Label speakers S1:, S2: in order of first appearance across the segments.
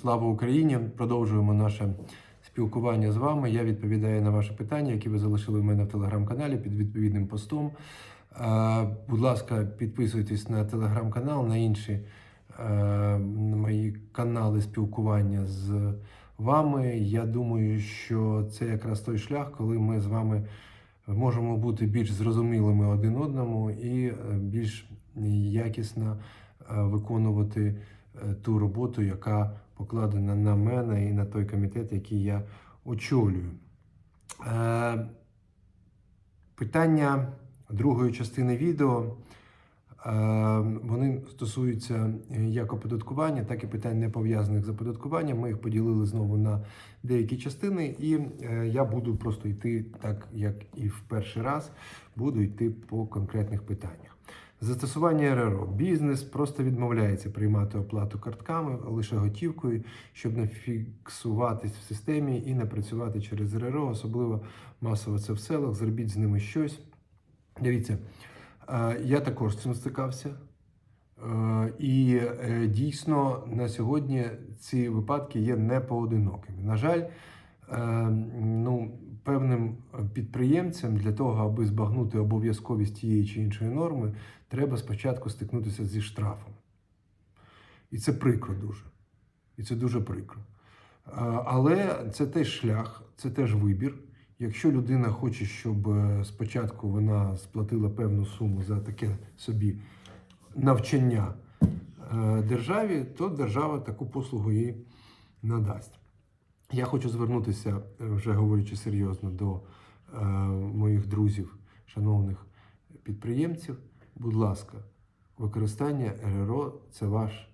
S1: Слава Україні! Продовжуємо наше спілкування з вами. Я відповідаю на ваші питання, які ви залишили в мене в телеграм-каналі під відповідним постом. Е, Будь ласка, підписуйтесь на телеграм-канал, на інші е, мої канали спілкування з вами. Я думаю, що це якраз той шлях, коли ми з вами можемо бути більш зрозумілими один одному і е, більш якісно виконувати ту роботу, яка покладена на мене і на той комітет, який я очолюю. Е, Питання другої частини відео. е, Вони стосуються як оподаткування, так і питань не пов'язаних з оподаткуванням. Ми їх поділили знову на деякі частини, і е, я буду просто йти так, як і в перший раз, буду йти по конкретних питаннях. Застосування РРО. Бізнес просто відмовляється приймати оплату картками лише готівкою, щоб не фіксуватись в системі і не працювати через РРО, особливо масово це в селах. Зробіть з ними щось. Дивіться, е, я також з цим стикався. Е, І е, дійсно на сьогодні ці випадки є непоодинокими. На жаль, ну, певним підприємцям для того, аби збагнути обов'язковість тієї чи іншої норми, треба спочатку стикнутися зі штрафом. І це прикро дуже. І це дуже прикро. Е, Але це теж шлях, це теж вибір. Якщо людина хоче, щоб е, спочатку вона сплатила певну суму за таке собі навчання е, державі, то держава таку послугу їй надасть. Я хочу звернутися, е, вже говорячи серйозно, до е, моїх друзів, шановних підприємців. Будь ласка, використання РРО це ваш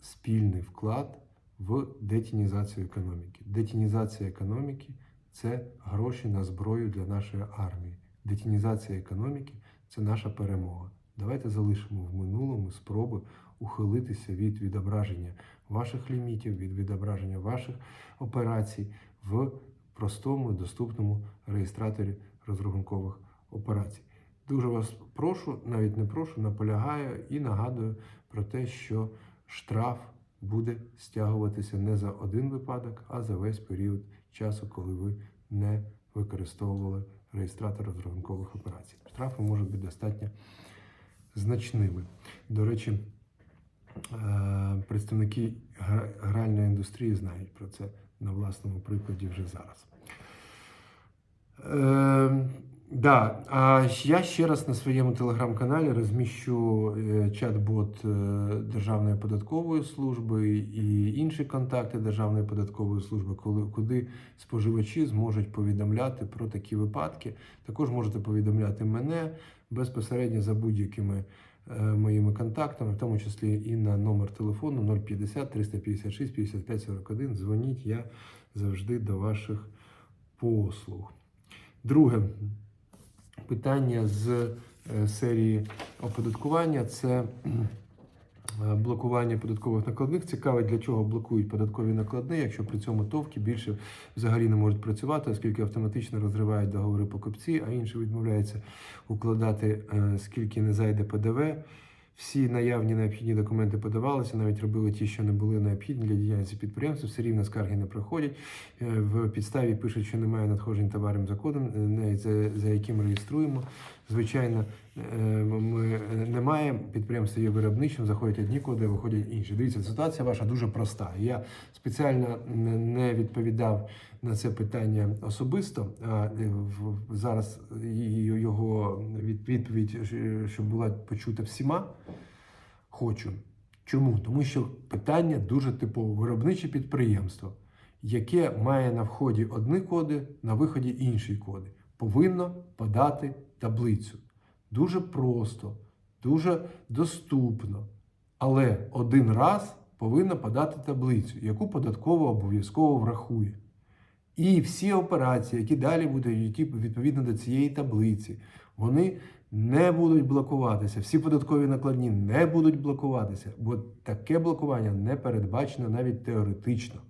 S1: спільний вклад в детінізацію економіки. Детінізація економіки це гроші на зброю для нашої армії. Детінізація економіки це наша перемога. Давайте залишимо в минулому спроби ухилитися від відображення ваших лімітів, від відображення ваших операцій в простому доступному реєстраторі розрахункових операцій. Дуже вас прошу, навіть не прошу, наполягаю і нагадую про те, що штраф буде стягуватися не за один випадок, а за весь період часу, коли ви не використовували реєстратор розрахункових операцій. Штрафи можуть бути достатньо значними. До речі, е, представники гральної індустрії знають про це на власному прикладі вже зараз. Е, да, а я ще раз на своєму телеграм-каналі розміщу е, чат-бот е, Державної податкової служби і інші контакти Державної податкової служби, куди споживачі зможуть повідомляти про такі випадки. Також можете повідомляти мене безпосередньо за будь-якими е, моїми контактами, в тому числі і на номер телефону 050 356 55 41. Дзвоніть, я завжди до ваших послуг. Друге питання з е, серії оподаткування це блокування податкових накладних. Цікавить, для чого блокують податкові накладні, якщо при цьому товки більше взагалі не можуть працювати, оскільки автоматично розривають договори покупці, а інші відмовляються укладати, е, скільки не зайде ПДВ. Всі наявні необхідні документи подавалися, навіть робили ті, що не були необхідні для діяльності підприємства. Все рівно скарги не проходять. Е, В підставі пишуть, що немає надходжень товаром за кодом, е, за, за яким реєструємо. Звичайно, е, ми немає. Підприємство є виробничим, заходять одні коди, виходять інші. Дивіться, ситуація ваша дуже проста. Я спеціально не відповідав на це питання особисто. Е, зараз його відповідь, е, щоб була почута всіма. Хочу. Чому? Тому що питання дуже типове. Виробниче підприємство, яке має на вході одні коди, на виході інші коди, повинно подати таблицю. Дуже просто, дуже доступно. Але один раз повинно подати таблицю, яку податково обов'язково врахує. І всі операції, які далі будуть йти відповідно до цієї таблиці, вони не будуть блокуватися. Всі податкові накладні не будуть блокуватися, бо таке блокування не передбачено навіть теоретично.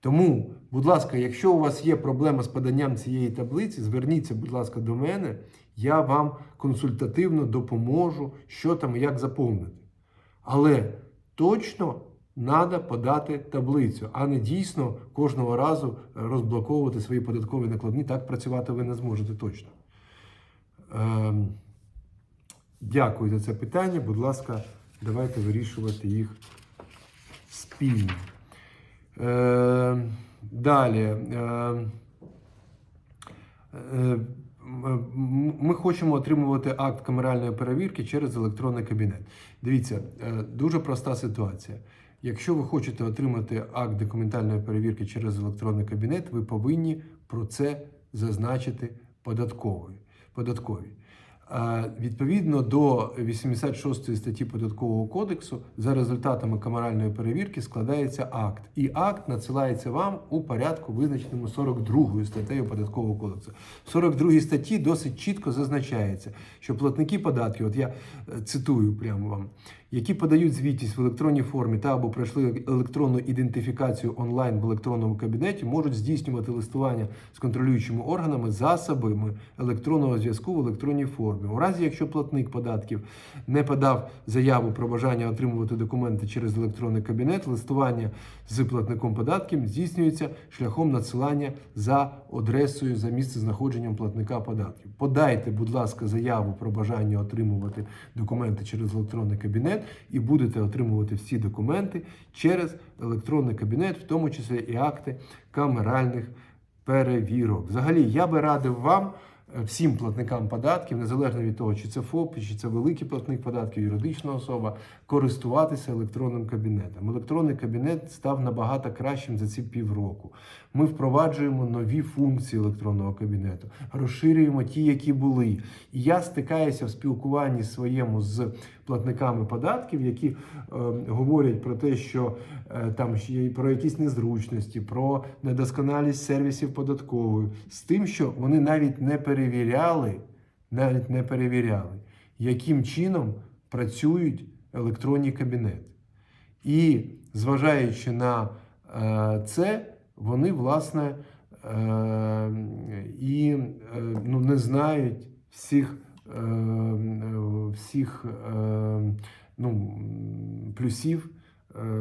S1: Тому, будь ласка, якщо у вас є проблема з поданням цієї таблиці, зверніться, будь ласка, до мене, я вам консультативно допоможу, що там і як заповнити. Але точно Треба подати таблицю, а не дійсно кожного разу розблоковувати свої податкові накладні. Так працювати ви не зможете точно. Ем, Дякую за це питання. Будь ласка, давайте вирішувати їх спільно. Е, далі. Е, е, ми хочемо отримувати акт камеральної перевірки через електронний кабінет. Дивіться, е, дуже проста ситуація. Якщо ви хочете отримати акт документальної перевірки через електронний кабінет, ви повинні про це зазначити податкової. податковій. Е, Відповідно до 86 статті Податкового кодексу, за результатами камеральної перевірки складається акт, і акт надсилається вам у порядку, визначеному 42 статтею Податкового кодексу. В 42 статті досить чітко зазначається, що платники податків, от я е, цитую прямо вам, які подають звітність в електронній формі та або пройшли електронну ідентифікацію онлайн в електронному кабінеті, можуть здійснювати листування з контролюючими органами засобами електронного зв'язку в електронній формі. У разі, якщо платник податків не подав заяву про бажання отримувати документи через електронний кабінет, листування з платником податків здійснюється шляхом надсилання за адресою за місцезнаходженням платника податків. Подайте, будь ласка, заяву про бажання отримувати документи через електронний кабінет і будете отримувати всі документи через електронний кабінет, в тому числі і акти камеральних перевірок. Взагалі, я би радив вам. Е, Всім платникам податків, незалежно від того, чи це ФОП, чи це великий платник податків, юридична особа, користуватися електронним кабінетом. Електронний кабінет став набагато кращим за ці півроку. Ми впроваджуємо нові функції електронного кабінету, розширюємо ті, які були. І я стикаюся в спілкуванні своєму з платниками податків, які е, говорять про те, що е, там про якісь незручності, про недосконалість сервісів податкової, з тим, що вони навіть не перевіряли, навіть не перевіряли, яким чином працюють електронні кабінети. І зважаючи на е, це, вони власне е, і е, ну, не знають всіх, всіх ну, плюсів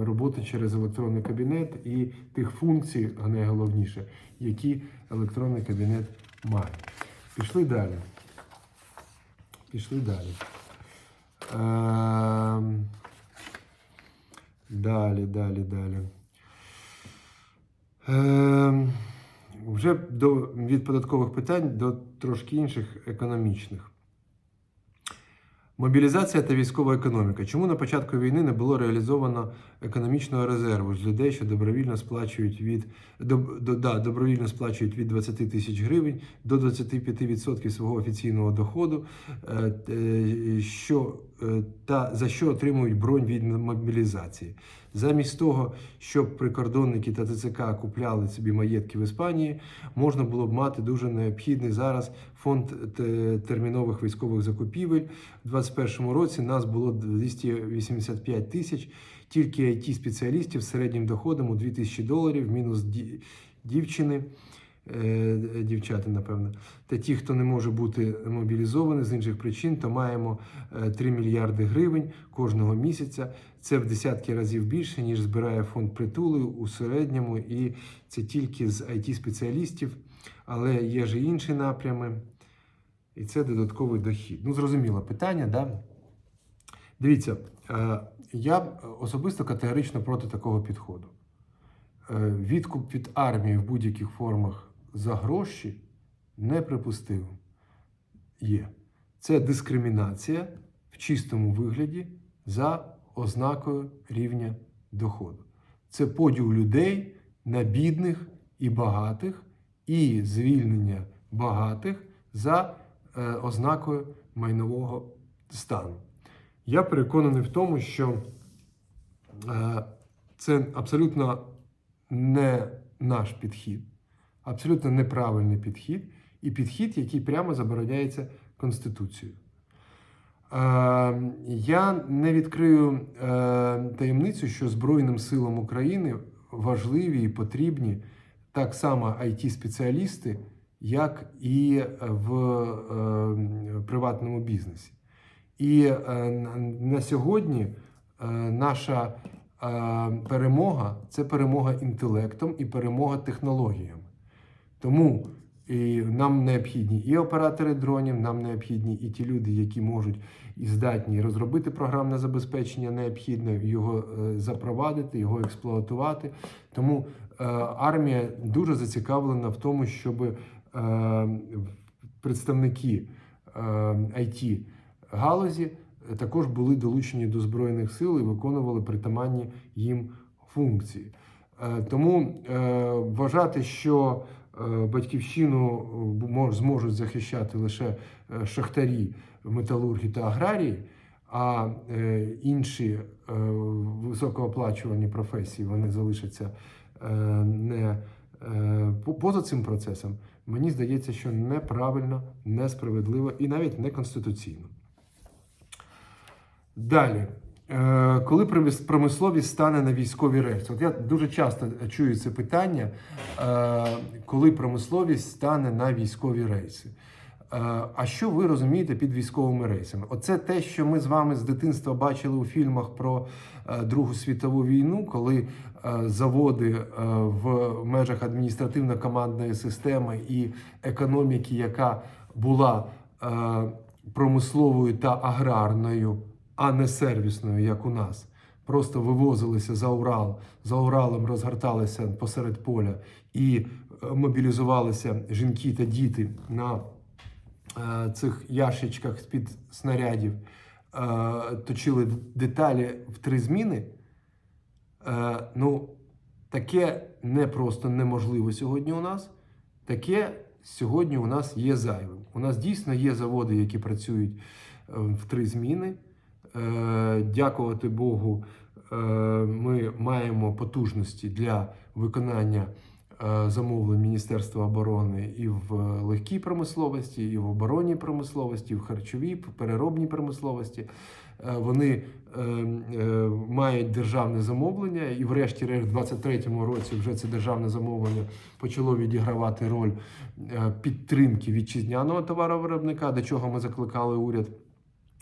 S1: роботи через електронний кабінет і тих функцій, а найголовніше, які електронний кабінет має. Пішли далі. Пішли далі. Ем, Далі, далі, далі. Ем, Вже до, від податкових питань до трошки інших економічних. Мобілізація та військова економіка. Чому на початку війни не було реалізовано економічного резерву. З людей, що добровільно сплачують від доб, до, да, добровільно сплачують від 20 тисяч гривень до 25% свого офіційного доходу, е, е, що е, та за що отримують бронь від мобілізації, замість того, щоб прикордонники та ТЦК купляли собі маєтки в Іспанії, можна було б мати дуже необхідний зараз фонд термінових військових закупівель. У 2021 році нас було 285 тисяч, тільки it спеціалістів з середнім доходом у 2000 доларів, мінус дівчини. е, Дівчата, напевно, та ті, хто не може бути мобілізований з інших причин, то маємо е, 3 мільярди гривень кожного місяця. Це в десятки разів більше, ніж збирає фонд притули у середньому, і це тільки з it спеціалістів, але є ж і інші напрями, і це додатковий дохід. Ну, зрозуміло питання, да? Дивіться, е, я особисто категорично проти такого підходу. Е, Відкуп від армії в будь-яких формах за гроші неприпустимо. Є. Це дискримінація в чистому вигляді за ознакою рівня доходу. Це поділ людей на бідних і багатих, і звільнення багатих за е, ознакою майнового стану. Я переконаний в тому, що е, це абсолютно не наш підхід, абсолютно неправильний підхід, і підхід, який прямо забороняється Конституцією. Е, Я не відкрию е, таємницю, що Збройним силам України важливі і потрібні так само it спеціалісти як і в приватному бізнесі. І е, на- сьогодні е, наша е, перемога це перемога інтелектом і перемога технологіями. Тому і нам необхідні і оператори дронів, нам необхідні і ті люди, які можуть і здатні розробити програмне забезпечення, необхідно його запровадити, його експлуатувати. Тому армія дуже зацікавлена в тому, щоб представники IT галузі також були долучені до збройних сил і виконували притаманні їм функції. Е, Тому е, вважати, що е, батьківщину е, зможуть захищати лише е, шахтарі, металурги та аграрії, а е, інші е, високооплачувані професії вони залишаться е, не е, поза цим процесом. Мені здається, що неправильно, несправедливо і навіть неконституційно. Далі. Е, Коли промисловість стане на військові рельси? От я дуже часто чую це питання, е, коли промисловість стане на військові рейси. Е, А що ви розумієте під військовими рейсами? Оце те, що ми з вами з дитинства бачили у фільмах про Другу світову війну, коли заводи в межах адміністративно-командної системи і економіки, яка була промисловою та аграрною, а не сервісною, як у нас. Просто вивозилися за Урал, за Уралом розгорталися посеред поля і е, мобілізувалися жінки та діти на е, цих ящичках з-під снарядів, е, точили деталі в три зміни. Ну, таке не просто неможливо сьогодні у нас. Таке сьогодні у нас є зайвим. У нас дійсно є заводи, які працюють в три зміни. Е, Дякувати Богу, е, ми маємо потужності для виконання е, замовлень Міністерства оборони і в легкій промисловості, і в оборонній промисловості, і в харчовій, переробній промисловості. Вони мають державне замовлення, і, врешті-решт, в 2023 році вже це державне замовлення почало відігравати роль підтримки вітчизняного товаровиробника, до чого ми закликали уряд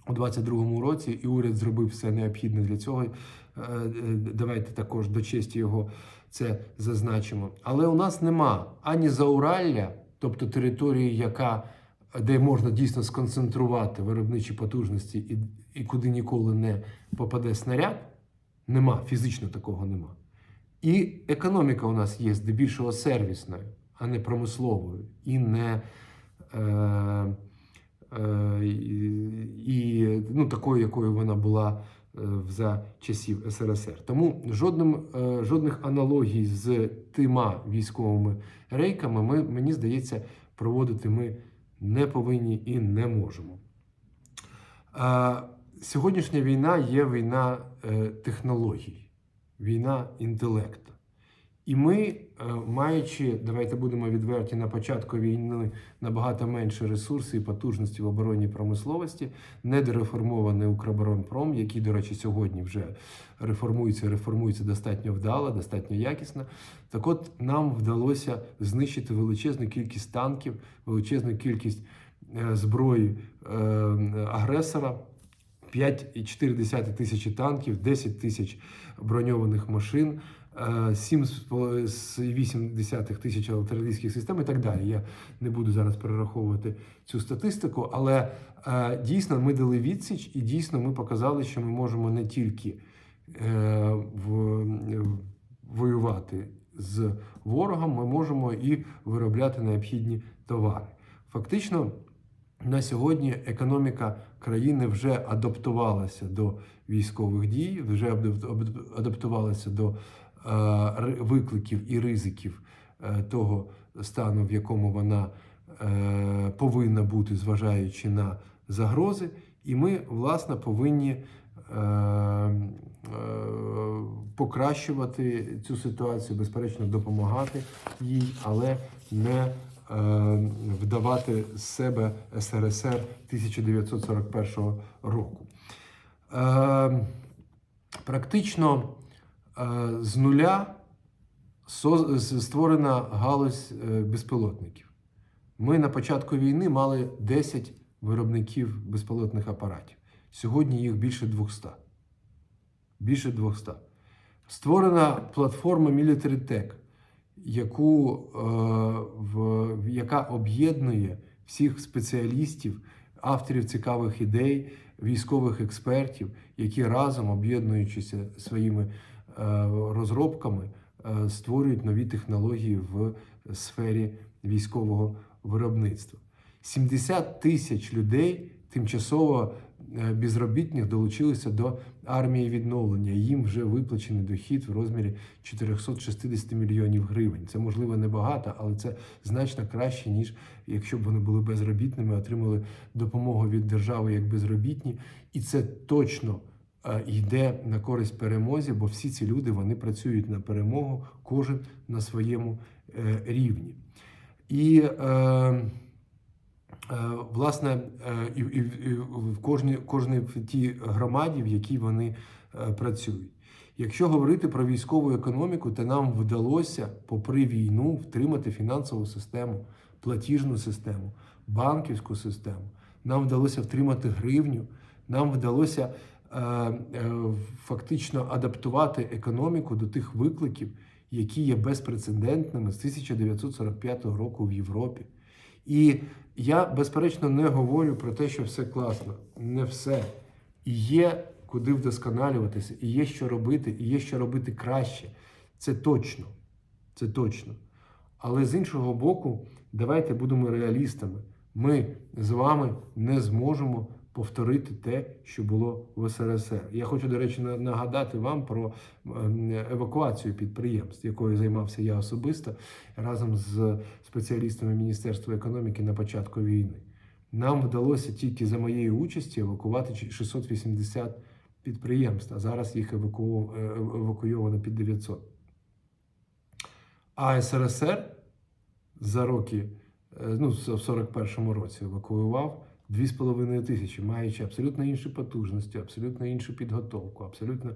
S1: у 2022 році, і уряд зробив все необхідне для цього. Е, е, Давайте також до честі його це зазначимо. Але у нас нема ані зауралля, тобто території, яка де можна дійсно сконцентрувати виробничі потужності і, і куди ніколи не попаде снаряд. Нема, фізично такого нема. І економіка у нас є здебільшого сервісною, а не промисловою, і не е, і, ну, такою, якою вона була е, за часів СРСР. Тому жодним, е, жодних аналогій з тима військовими рейками ми, мені здається, проводити ми не повинні і не можемо. Е, Сьогоднішня війна є війна е, технологій, війна інтелекту. І ми, е, маючи, давайте будемо відверті, на початку війни набагато менше ресурсів і потужності в оборонній промисловості, недореформований Укроборонпром, який, до речі, сьогодні вже реформується, реформується достатньо вдало, достатньо якісно. Так от нам вдалося знищити величезну кількість танків, величезну кількість е, зброї е, агресора. 5,4 тисячі танків, 10 тисяч броньованих машин, 7,8 тисяч артилерійських систем і так далі. Я не буду зараз перераховувати цю статистику, але е, дійсно ми дали відсіч, і дійсно ми показали, що ми можемо не тільки е, воювати з ворогом, ми можемо і виробляти необхідні товари. Фактично. На сьогодні економіка країни вже адаптувалася до військових дій, вже адаптувалася до е, викликів і ризиків е, того стану, в якому вона е, повинна бути, зважаючи на загрози. І ми, власне, повинні е, е, покращувати цю ситуацію, безперечно, допомагати їй, але не е, вдавати з себе СРСР 1941 року. Е, Практично е, з нуля створена галузь е, безпілотників. Ми на початку війни мали 10 виробників безпілотних апаратів. Сьогодні їх більше 200. Більше 200. Створена платформа Military Tech, яку, е, в, яка об'єднує всіх спеціалістів, авторів цікавих ідей, військових експертів, які разом, об'єднуючися своїми е, розробками, е, створюють нові технології в сфері військового виробництва. 70 тисяч людей тимчасово е, безробітних долучилися до армії відновлення. Їм вже виплачений дохід в розмірі 460 мільйонів гривень. Це можливо небагато, але це значно краще, ніж якщо б вони були безробітними, отримали допомогу від держави як безробітні. І це точно е, йде на користь перемозі, бо всі ці люди вони працюють на перемогу, кожен на своєму е, рівні. І е, Е, власне, е, і, в кожній, кожній в тій громаді, в якій вони е, працюють. Якщо говорити про військову економіку, то нам вдалося, попри війну, втримати фінансову систему, платіжну систему, банківську систему. Нам вдалося втримати гривню, нам вдалося е, е, фактично адаптувати економіку до тих викликів, які є безпрецедентними з 1945 року в Європі. І я, безперечно, не говорю про те, що все класно. Не все. І є куди вдосконалюватися, і є що робити, і є що робити краще. Це точно. Це точно. Але з іншого боку, давайте будемо реалістами. Ми з вами не зможемо повторити те, що було в СРСР. Я хочу, до речі, нагадати вам про ем, евакуацію підприємств, якою займався я особисто разом з спеціалістами Міністерства економіки на початку війни. Нам вдалося тільки за моєї участі евакувати 680 підприємств, а зараз їх е, евакуйовано під 900. А СРСР за роки, е, ну, в 41-му році евакуював 2,5 тисячі, маючи абсолютно інші потужності, абсолютно іншу підготовку, абсолютно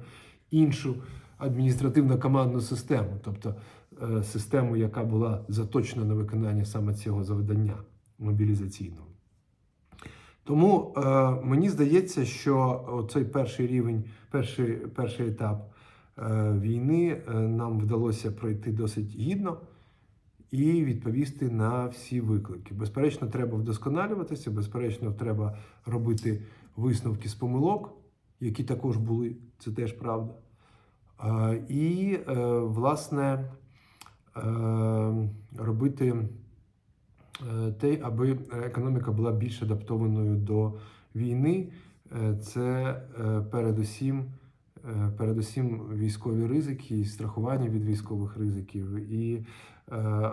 S1: іншу адміністративно-командну систему, тобто е, систему, яка була заточена на виконання саме цього завдання мобілізаційного. Тому е, мені здається, що цей перший рівень, перший, перший етап е, війни нам вдалося пройти досить гідно і відповісти на всі виклики. Безперечно, треба вдосконалюватися, безперечно, треба робити висновки з помилок, які також були, це теж правда. І, е, власне, е, робити е, те, аби економіка була більш адаптованою до війни. Це передусім, передусім військові ризики, страхування від військових ризиків, і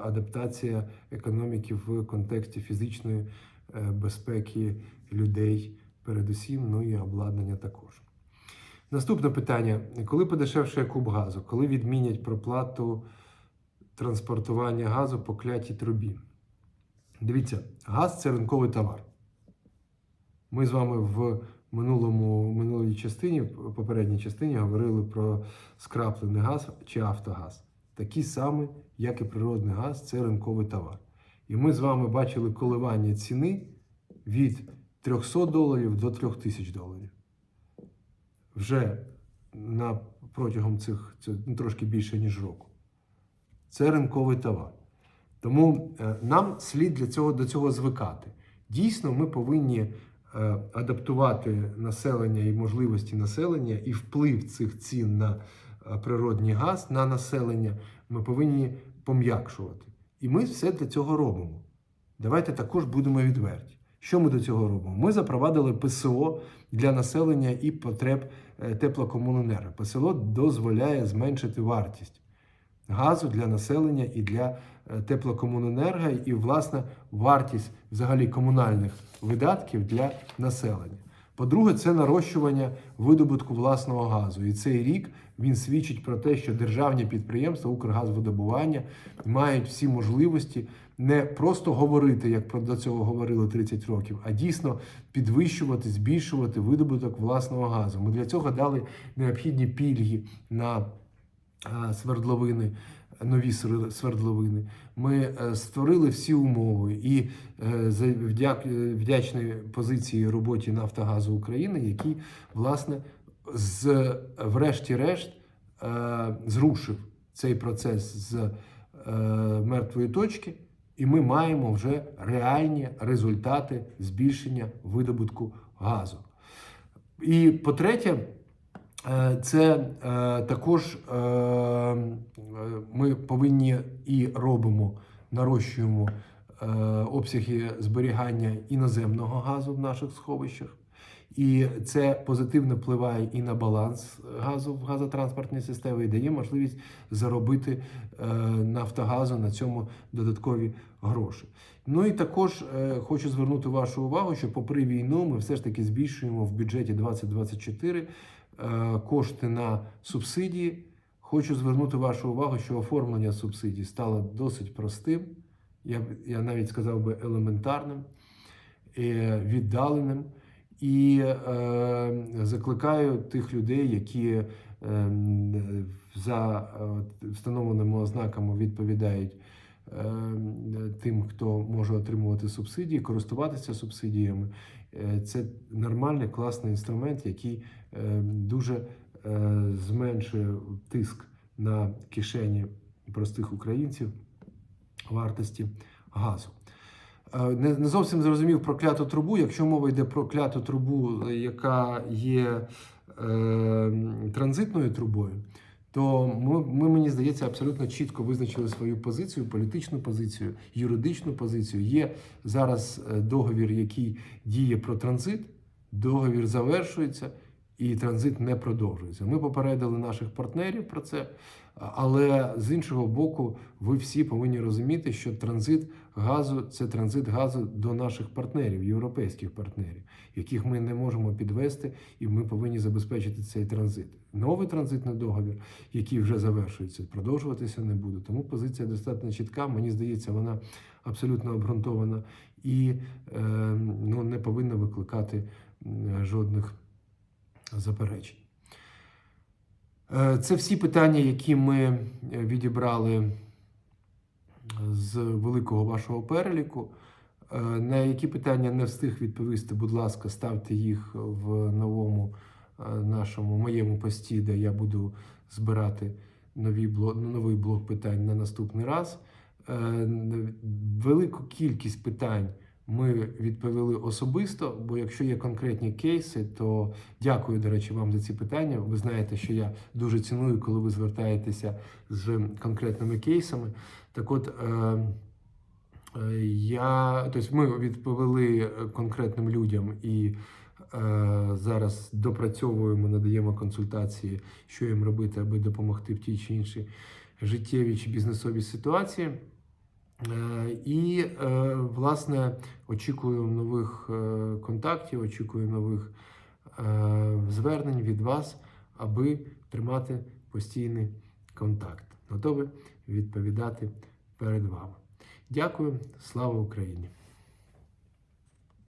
S1: адаптація економіки в контексті фізичної е, безпеки людей, передусім, ну і обладнання також. Наступне питання: коли подешевшає куб газу, коли відмінять проплату транспортування газу по клятій трубі? Дивіться, газ це ринковий товар. Ми з вами в минулому минулій частині, попередній частині, говорили про скраплений газ чи автогаз. Такий самий, як і природний газ, це ринковий товар. І ми з вами бачили коливання ціни від 300 доларів до 3000 доларів. Вже на, протягом цих це, трошки більше, ніж року. Це ринковий товар. Тому е, нам слід для цього до цього звикати. Дійсно, ми повинні е, адаптувати населення і можливості населення, і вплив цих цін на е, природний газ на населення. Ми повинні пом'якшувати. І ми все для цього робимо. Давайте також будемо відверті. Що ми до цього робимо? Ми запровадили ПСО для населення і потреб е, теплокомуненерго. ПСО дозволяє зменшити вартість газу для населення і для е, теплокомуненерго, і, власне, вартість взагалі комунальних видатків для населення. По-друге, це нарощування видобутку власного газу. І цей рік він свідчить про те, що державні підприємства Укргазвидобування мають всі можливості не просто говорити, як про до цього говорили 30 років, а дійсно підвищувати, збільшувати видобуток власного газу. Ми для цього дали необхідні пільги на свердловини, нові свердловини. Ми е, створили всі умови і е, е, вдячні позиції роботі Нафтогазу України, які власне з врешті-решт зрушив цей процес з мертвої точки, і ми маємо вже реальні результати збільшення видобутку газу. І по-третє, е, це е, також е, е, ми повинні і робимо, нарощуємо е, обсяги зберігання іноземного газу в наших сховищах. І це позитивно впливає і на баланс газу в газотранспортній системі, і дає можливість заробити е, Нафтогазу на цьому додаткові гроші. Ну і також е, хочу звернути вашу увагу, що попри війну ми все ж таки збільшуємо в бюджеті 2024 е, кошти на субсидії. Хочу звернути вашу увагу, що оформлення субсидій стало досить простим. Я, я навіть сказав би елементарним, е, віддаленим. І е, закликаю тих людей, які е, за е, встановленими ознаками відповідають е, тим, хто може отримувати субсидії, користуватися субсидіями. Е, Це нормальний класний інструмент, який е, дуже е, зменшує тиск на кишені простих українців вартості газу. Не, не зовсім зрозумів про кляту трубу. Якщо мова йде про кляту трубу, яка є е, транзитною трубою, то ми, ми, мені здається, абсолютно чітко визначили свою позицію, політичну позицію, юридичну позицію. Є зараз е, договір, який діє про транзит. Договір завершується і транзит не продовжується. Ми попередили наших партнерів про це, але з іншого боку, ви всі повинні розуміти, що транзит газу це транзит газу до наших партнерів, європейських партнерів, яких ми не можемо підвести, і ми повинні забезпечити цей транзит. Новий транзитний договір, який вже завершується, продовжуватися не буде. Тому позиція достатньо чітка. Мені здається, вона абсолютно обґрунтована і е, ну, не повинна викликати жодних заперечень. Е, Це всі питання, які ми е, відібрали з великого вашого переліку. Е, На які питання не встиг відповісти, будь ласка, ставте їх в новому е, нашому моєму пості, де я буду збирати нові блок, новий блок питань на наступний раз. Е, Велику кількість питань ми відповіли особисто, бо якщо є конкретні кейси, то дякую, до речі, вам за ці питання. Ви знаєте, що я дуже ціную, коли ви звертаєтеся з конкретними кейсами. Так от. е, Я, тобто ми відповіли конкретним людям і е, зараз допрацьовуємо, надаємо консультації, що їм робити, аби допомогти в тій чи іншій життєвій чи бізнесовій ситуації. Е, і, е, власне, очікую нових е, контактів, очікую нових звернень від вас, аби тримати постійний контакт. Готовий відповідати перед вами. Дякую, слава Україні!